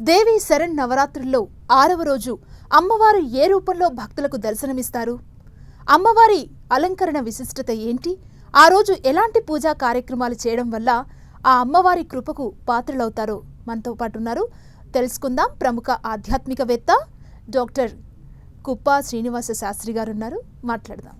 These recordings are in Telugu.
దేవి శరణ్ నవరాత్రుల్లో ఆరవ రోజు అమ్మవారు ఏ రూపంలో భక్తులకు దర్శనమిస్తారు? అమ్మవారి అలంకరణ విశిష్టత ఏంటి? ఆ రోజు ఎలాంటి పూజా కార్యక్రమాలు చేయడం వల్ల ఆ అమ్మవారి కృపకు పాత్రలవుతారో మనతో పాటు ఉన్నారు తెలుసుకుందాం ప్రముఖ ఆధ్యాత్మికవేత్త డాక్టర్ కుప్ప శ్రీనివాస శాస్త్రి గారు ఉన్నారు. మాట్లాడదాం.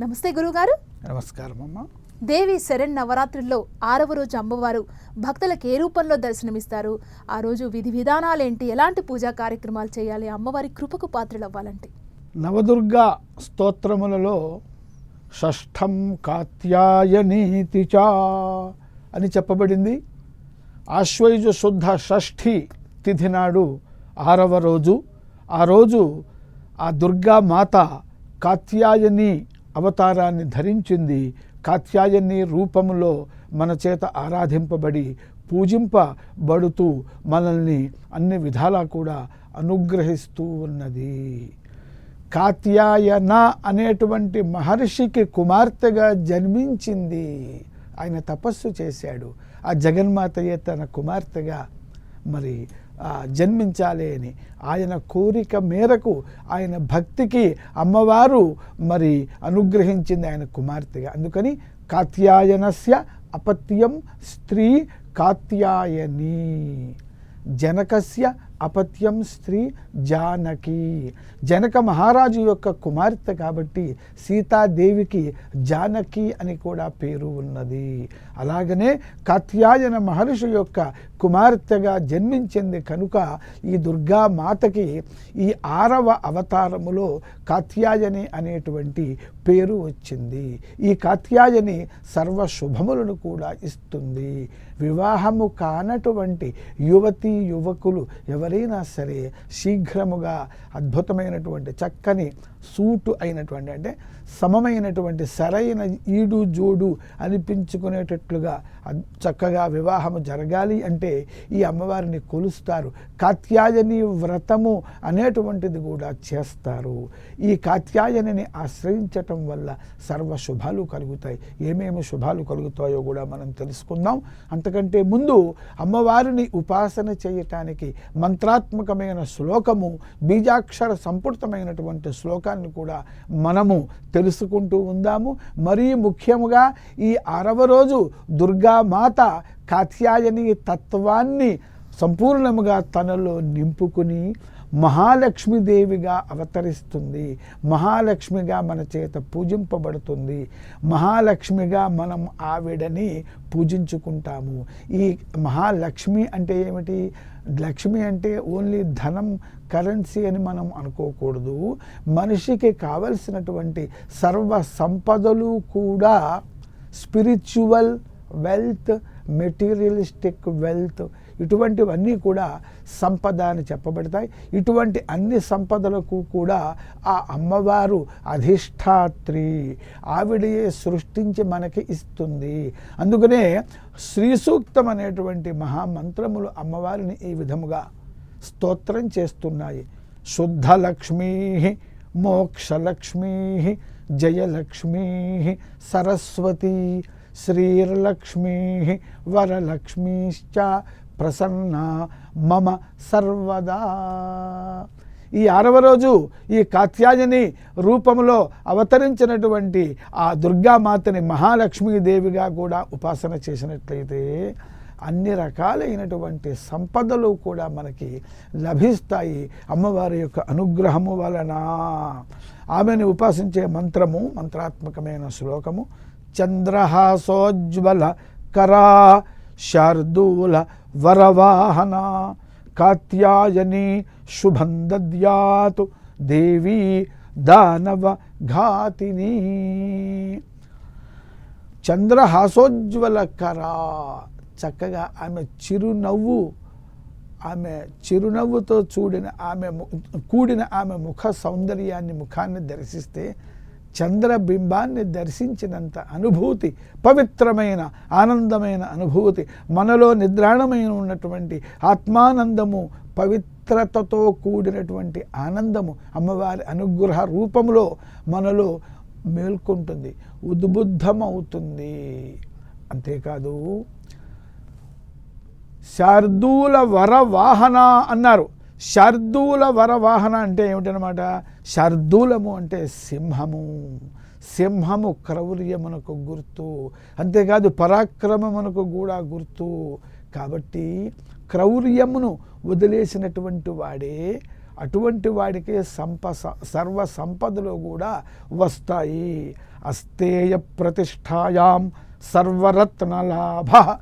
నమస్తే గురుగారు నమస్కారం అమ్మా దేవి శరణ్ నవరాత్రుల్లో ఆరవ రోజు అమ్మవారు భక్తులకు ఏ రూపంలో దర్శనమిస్తారు? ఆ రోజు విధి విధానాలేంటి? ఎలాంటి పూజా కార్యక్రమాలు చేయాలి? అమ్మవారి కృపకు పాత్రలు అవ్వాలంటే నవదుర్గా స్తోత్రములలో షష్ఠం కాత్యాయనీతి చా అని చెప్పబడింది. ఆశ్వయుజ శుద్ధ షష్ఠి తిథి నాడు ఆరవ రోజు. ఆ రోజు ఆ దుర్గా మాత కాత్యాయని అవతారాన్ని ధరించింది కాత్యాయని రూపములో మన చేత ఆరాధింపబడి పూజింపబడుతూ మనల్ని అన్ని విధాలా కూడా అనుగ్రహిస్తూ ఉన్నది. కాత్యాయన అనేటువంటి మహర్షికి కుమార్తెగా జన్మించింది. ఆయన తపస్సు చేశాడు. ఆ జగన్మాతయే తన కుమార్తెగా మరి జన్మించాలి అని. ఆయన కోరిక మేరకు ఆయన భక్తికి అమ్మవారు మరి అనుగ్రహించింది ఆయన కుమార్తెగా. అందుకని కాత్యాయనస్య అపత్యం స్త్రీ కాత్యాయని. జనకస్య అపత్యం స్త్రీ జానకి. జనక మహారాజు యొక్క కుమార్తె కాబట్టి సీతాదేవికి జానకి అని కూడా పేరు ఉన్నది. అలాగనే కాత్యాయన మహర్షి యొక్క కుమార్తెగా జన్మించింది కనుక ఈ దుర్గా మాతకి ఈ ఆరవ అవతారములో కాత్యాయని అనేటువంటి పేరు వచ్చింది. ఈ కాత్యాయని సర్వ శుభములను కూడా ఇస్తుంది. వివాహము కానటువంటి యువతి యువకులు ఎవరైనా సరే శీఘ్రముగా అద్భుతమైనటువంటి చక్కని సూటు అయినటువంటి అంటే సమమైనటువంటి సరైన ఈడు జోడు అనిపించుకునేటట్లుగా చక్కగా వివాహము జరగాలి అంటే ఈ అమ్మవారిని కొలుస్తారు. కాత్యాయని వ్రతము అనేటువంటిది కూడా చేస్తారు. ఈ కాత్యాయనిని ఆశ్రయించటం వల్ల సర్వ శుభాలు కలుగుతాయి. ఏమేమి శుభాలు కలుగుతాయో కూడా మనం తెలుసుకుందాం. అంతకంటే ముందు అమ్మవారిని ఉపాసన చేయటానికి మంత్రాత్మకమైన శ్లోకము బీజాక్షర సంపుటమైనటువంటి శ్లోకాన్ని కూడా మనము తెలుసుకుంటూ ఉందాము. మరీ ముఖ్యముగా ఈ అరవ రోజు దుర్గామాత కాత్యాయని తత్వాన్ని సంపూర్ణముగా తనలో నింపుకుని మహాలక్ష్మీదేవిగా అవతరిస్తుంది. మహాలక్ష్మిగా మన చేత పూజింపబడుతుంది. మహాలక్ష్మిగా మనం ఆవిడని పూజించుకుంటాము. ఈ మహాలక్ష్మి అంటే ఏమిటి? లక్ష్మి అంటే ఓన్లీ ధనం కరెన్సీ అని మనం అనుకోకూడదు. మనిషికి కావలసినటువంటి సర్వ సంపదలు కూడా స్పిరిచువల్ వెల్త్ మెటీరియలిస్టిక్ వెల్త్ ఇటువంటివన్నీ కూడా సంపద అని చెప్పబడతాయి. ఇటువంటి అన్ని సంపదలకు కూడా ఆ అమ్మవారు అధిష్టాత్రి ఆవిడయే సృష్టించి మనకి ఇస్తుంది. అందుకనే శ్రీ సూక్తం అనేటువంటి మహామంత్రములు అమ్మవారిని ఈ విధముగా స్తోత్రం చేస్తున్నాయి. శుద్ధలక్ష్మీ మోక్షలక్ష్మీ జయలక్ష్మీ సరస్వతి శ్రీర్లక్ష్మీ వరలక్ష్మీశ్చ ప్రసన్న మమ సర్వదా. ఈ ఆరవ రోజు ఈ కాత్యాయని రూపంలో అవతరించినటువంటి ఆ దుర్గామాతని మహాలక్ష్మీదేవిగా కూడా ఉపాసన చేసినట్లయితే అన్ని రకాలైనటువంటి సంపదలు కూడా మనకి లభిస్తాయి. అమ్మవారి యొక్క అనుగ్రహము వలన. ఆమెను ఉపాసించే మంత్రము మంత్రాత్మకమైన శ్లోకము చంద్రహాసోజ్వల కరా శార్దూల వరవాహన కాత్యాయని శుభం దద్యాతు దేవీ దానవ ఘాతిని చంద్రహాసోజ్వల కరా చక్కగా ఆమె చిరునవ్వు ఆమె చిరునవ్వుతో చూడిన ఆమె ము- కూడిన ఆమె ముఖ సౌందర్యాన్ని ముఖాన్ని దర్శిస్తే చంద్రబింబాన్ని దర్శించినంత అనుభూతి పవిత్రమైన ఆనందమైన అనుభూతి మనలో నిద్రాణమైన ఉన్నటువంటి ఆత్మానందము పవిత్రతతో కూడినటువంటి ఆనందము అమ్మవారి అనుగ్రహ రూపంలో మనలో మేల్కొంటుంది ఉద్బుద్ధమవుతుంది. అంతేకాదు శార్దూల వర వాహన అన్నారు. శార్దూల వరవాహన అంటే ఏమిటనమాట శార్దూలము అంటే సింహము. సింహము క్రౌర్యమునకు గుర్తు. అంతేకాదు పరాక్రమమునకు కూడా గుర్తు. కాబట్టి క్రౌర్యమును వదిలేసినటువంటి వాడే అటువంటి వాడికే సంప సర్వ సంపదలు కూడా వస్తాయి. అస్తేయ ప్రతిష్టాయాం సర్వరత్న లాభ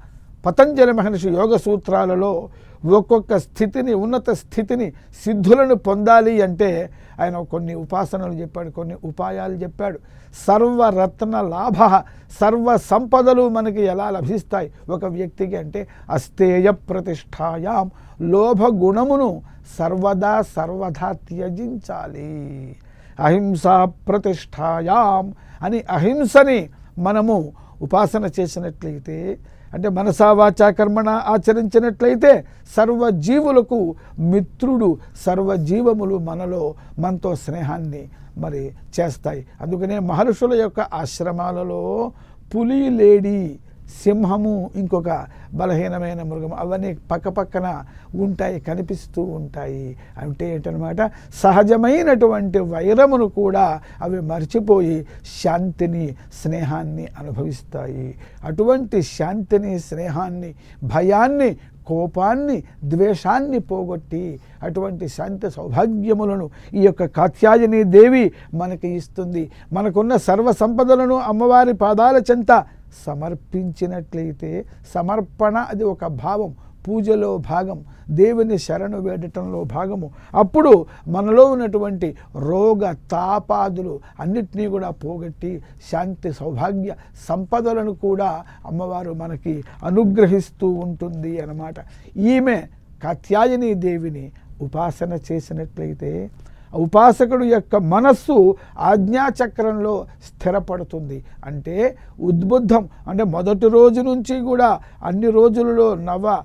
పతంజలి మహర్షి యోగ సూత్రాలలో ఒక్కొక్క స్థితిని ఉన్నత స్థితిని సిద్ధులను పొందాలి అంటే ఆయన కొన్ని ఉపాసనలు చెప్పాడు కొన్ని ఉపాయాలు చెప్పాడు. సర్వరత్న లాభ సర్వ సంపదలు మనకి ఎలా లభిస్తాయి? ఒక వ్యక్తికి అంటే అస్తేయ ప్రతిష్టాయాం లోభ గుణమును సర్వదా సర్వదా త్యజించాలి. అహింసా ప్రతిష్టాయాం అని అహింసని మనము ఉపాసన చేసినట్లయితే అంటే మనసా కర్మణ ఆచరించినట్లయితే సర్వజీవులకు మిత్రుడు సర్వజీవములు మనలో మనతో స్నేహాన్ని మరి చేస్తాయి. అందుకనే మహర్షుల యొక్క ఆశ్రమాలలో పులి లేడీ సింహము ఇంకొక బలహీనమైన మృగం అవన్నీ పక్కపక్కన ఉంటాయి కనిపిస్తూ ఉంటాయి. అంటే ఏంటనమాట సహజమైనటువంటి వైరమును కూడా అవి మర్చిపోయి శాంతిని స్నేహాన్ని అనుభవిస్తాయి. అటువంటి శాంతిని స్నేహాన్ని భయాన్ని కోపాన్ని ద్వేషాన్ని పోగొట్టి అటువంటి శాంతి సౌభాగ్యములను ఈ యొక్క కాత్యాయని దేవి మనకి ఇస్తుంది. మనకున్న సర్వ సంపదలను అమ్మవారి పాదాల చెంత సమర్పించినట్లయితే సమర్పణ అది ఒక భావం పూజలో భాగం దేవుని శరణు వేడటంలో భాగము. అప్పుడు మనలో ఉన్నటువంటి రోగ తాపాదులు అన్నిటినీ కూడా పోగొట్టి శాంతి సౌభాగ్య సంపదలను కూడా అమ్మవారు మనకి అనుగ్రహిస్తూ ఉంటుంది అన్నమాట. ఈమె కాత్యాయని దేవిని ఉపాసన చేసినట్లయితే ఉపాసకుడు యొక్క మనస్సు ఆజ్ఞాచక్రంలో స్థిరపడుతుంది. అంటే ఉద్బుద్ధం. అంటే మొదటి రోజు నుంచి కూడా అన్ని రోజులలో నవ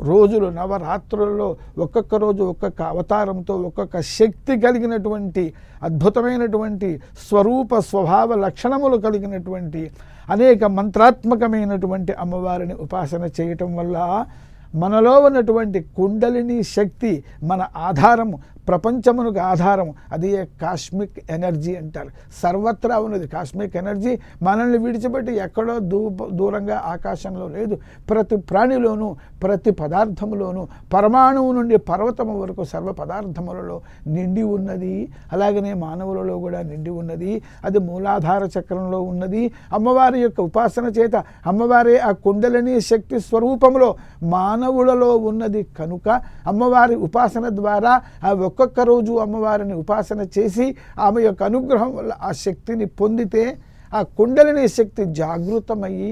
రోజులు నవరాత్రులలో ఒక్కొక్క రోజు ఒక్కొక్క అవతారంతో ఒక్కొక్క శక్తి కలిగినటువంటి అద్భుతమైనటువంటి స్వరూప స్వభావ లక్షణములు కలిగినటువంటి అనేక మంత్రాత్మకమైనటువంటి అమ్మవారిని ఉపాసన చేయటం వల్ల మనలో ఉన్నటువంటి కుండలిని శక్తి మన ఆధారము ప్రపంచమునకు ఆధారం. అది కాస్మిక్ ఎనర్జీ అంటారు. సర్వత్రా ఉన్నది కాస్మిక్ ఎనర్జీ. మనల్ని విడిచిపెట్టి ఎక్కడో దూ దూరంగా ఆకాశంలో లేదు. ప్రతి ప్రాణిలోనూ ప్రతి పదార్థములోనూ పరమాణువు నుండి పర్వతము వరకు సర్వ పదార్థములలో నిండి ఉన్నది. అలాగనే మానవులలో కూడా నిండి ఉన్నది. అది మూలాధార చక్రంలో ఉన్నది. అమ్మవారి యొక్క ఉపాసన చేత అమ్మవారి ఆ కుండలిని శక్తి స్వరూపంలో మానవులలో ఉన్నది కనుక అమ్మవారి ఉపాసన ద్వారా ఆ ఒక్కొక్క రోజు అమ్మవారిని ఉపాసన చేసి ఆమె యొక్క అనుగ్రహం వల్ల ఆ శక్తిని పొందితే ఆ కుండలిని శక్తి జాగృతమయ్యి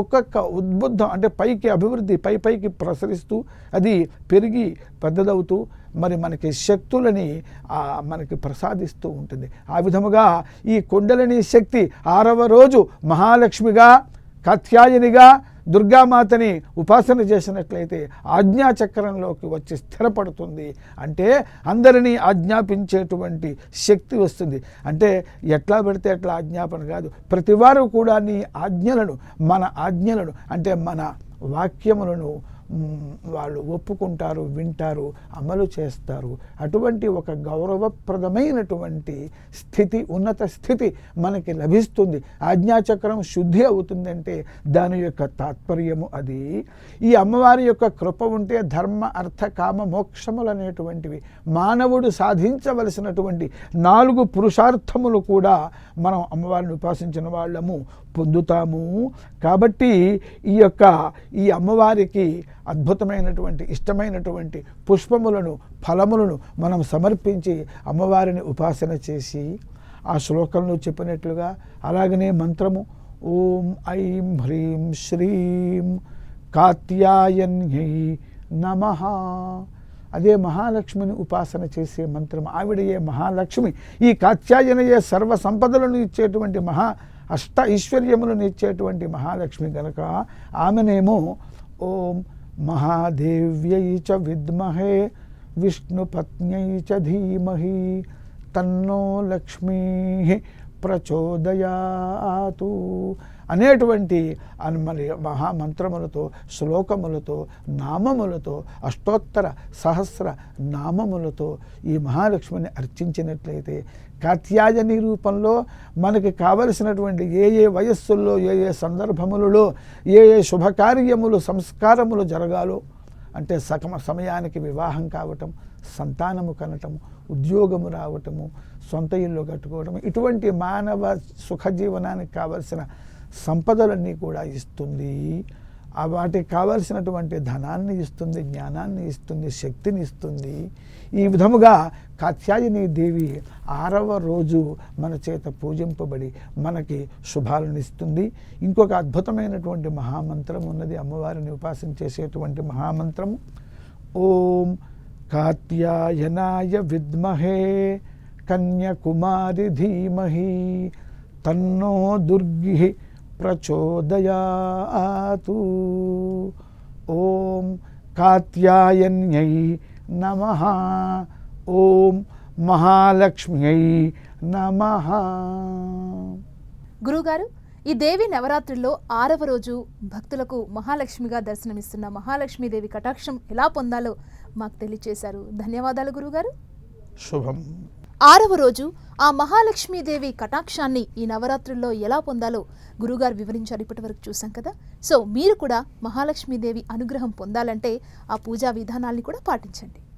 ఒక్కొక్క ఉద్బుద్ధం అంటే పైకి అభివృద్ధి పై పైకి ప్రసరిస్తూ అది పెరిగి పెద్దదవుతూ మరి మనకి శక్తులని మనకి ప్రసాదిస్తూ ఉంటుంది. ఆ విధముగా ఈ కుండలిని శక్తి ఆరవ రోజు మహాలక్ష్మిగా కత్యాయనిగా దుర్గామాతని ఉపాసన చేసినట్లయితే ఆజ్ఞాచక్రంలోకి వచ్చి స్థిరపడుతుంది. అంటే అందరినీ ఆజ్ఞాపించేటువంటి శక్తి వస్తుంది. అంటే ఎట్లా పెడితే ఎట్లా ఆజ్ఞాపన కాదు. ప్రతివారు కూడా నీ ఆజ్ఞలను మన ఆజ్ఞలను అంటే మన వాక్యములను వాళ్ళు ఒప్పుకుంటారు వింటారు అమలు చేస్తారు. అటువంటి ఒక గౌరవప్రదమైనటువంటి స్థితి ఉన్నత స్థితి మనకి లభిస్తుంది. ఆజ్ఞాచక్రం శుద్ధి అవుతుందంటే దాని యొక్క తాత్పర్యము అది. ఈ అమ్మవారి యొక్క కృప ఉంటే ధర్మ అర్థ కామ మోక్షములు అనేటువంటివి మానవుడు సాధించవలసినటువంటి నాలుగు పురుషార్థములు కూడా మనం అమ్మవారిని ఉపాసించిన వాళ్ళము. పొందుతాము. కాబట్టి ఈ యొక్క ఈ అమ్మవారికి అద్భుతమైనటువంటి ఇష్టమైనటువంటి పుష్పములను ఫలములను మనం సమర్పించి అమ్మవారిని ఉపాసన చేసి ఆ శ్లోకంలో చెప్పినట్లుగా అలాగనే మంత్రము ఓం ఐం హ్రీం శ్రీం కాత్యాయన్యై నమ. అదే మహాలక్ష్మిని ఉపాసన చేసే మంత్రం ఆవిడయే మహాలక్ష్మి. ఈ కాత్యాయనయే సర్వ సంపదలను ఇచ్చేటువంటి మహా అష్ట ఐశ్వర్యములను ఇచ్చేటువంటి మహాలక్ష్మి కనుక ఆమెనేమో ఓం మహాదేవ్యై చ విద్మహే విష్ణుపత్న్యై చ ధీమహి తన్నో లక్ష్మీ ప్రచోదయాతు అనేటువంటి అన్ మరి మహామంత్రములతో శ్లోకములతో నామములతో అష్టోత్తర సహస్ర నామములతో ఈ మహాలక్ష్మిని అర్చించినట్లయితే కాత్యాయని రూపంలో మనకి కావలసినటువంటి ఏ ఏ వయస్సుల్లో ఏ ఏ సందర్భములలో ఏ ఏ శుభకార్యములు సంస్కారములు జరగాలో అంటే సకమ సమయానికి వివాహం కావటం సంతానము కనటము ఉద్యోగము రావటము సొంత ఇల్లు కట్టుకోవటము ఇటువంటి మానవ సుఖజీవనానికి కావలసిన సంపదలన్నీ కూడా ఇస్తుంది. ఆ వాటికి కావలసినటువంటి ధనాన్ని ఇస్తుంది జ్ఞానాన్ని ఇస్తుంది శక్తిని ఇస్తుంది. ఈ విధముగా కాత్యాయని దేవి ఆరవ రోజు మన చేత పూజింపబడి మనకి శుభాలను ఇస్తుంది. ఇంకొక అద్భుతమైనటువంటి మహామంత్రం ఉన్నది. అమ్మవారిని ఉపాసన చేసేటువంటి మహామంత్రము. ఓం కాత్యాయనాయ విద్మహే కన్యకుమారి ధీమహి తన్నో దుర్గి ప్రచోదయాతు. ఓం కాత్యాయన్యై నమ. ఓం మహాలక్ష్మ్యై నమ. గురుగారు ఈ దేవి నవరాత్రుల్లో ఆరవ రోజు భక్తులకు మహాలక్ష్మిగా దర్శనమిస్తున్న మహాలక్ష్మీదేవి కటాక్షం ఎలా పొందాలో మాకు తెలియచేశారు. ధన్యవాదాలు గురుగారు. శుభం. ఆరవ రోజు ఆ మహాలక్ష్మీదేవి కటాక్షాన్ని ఈ నవరాత్రుల్లో ఎలా పొందాలో గురుగారు వివరించారు ఇప్పటి వరకు చూసాం కదా. సో మీరు కూడా మహాలక్ష్మీదేవి అనుగ్రహం పొందాలంటే ఆ పూజా విధానాల్ని కూడా పాటించండి.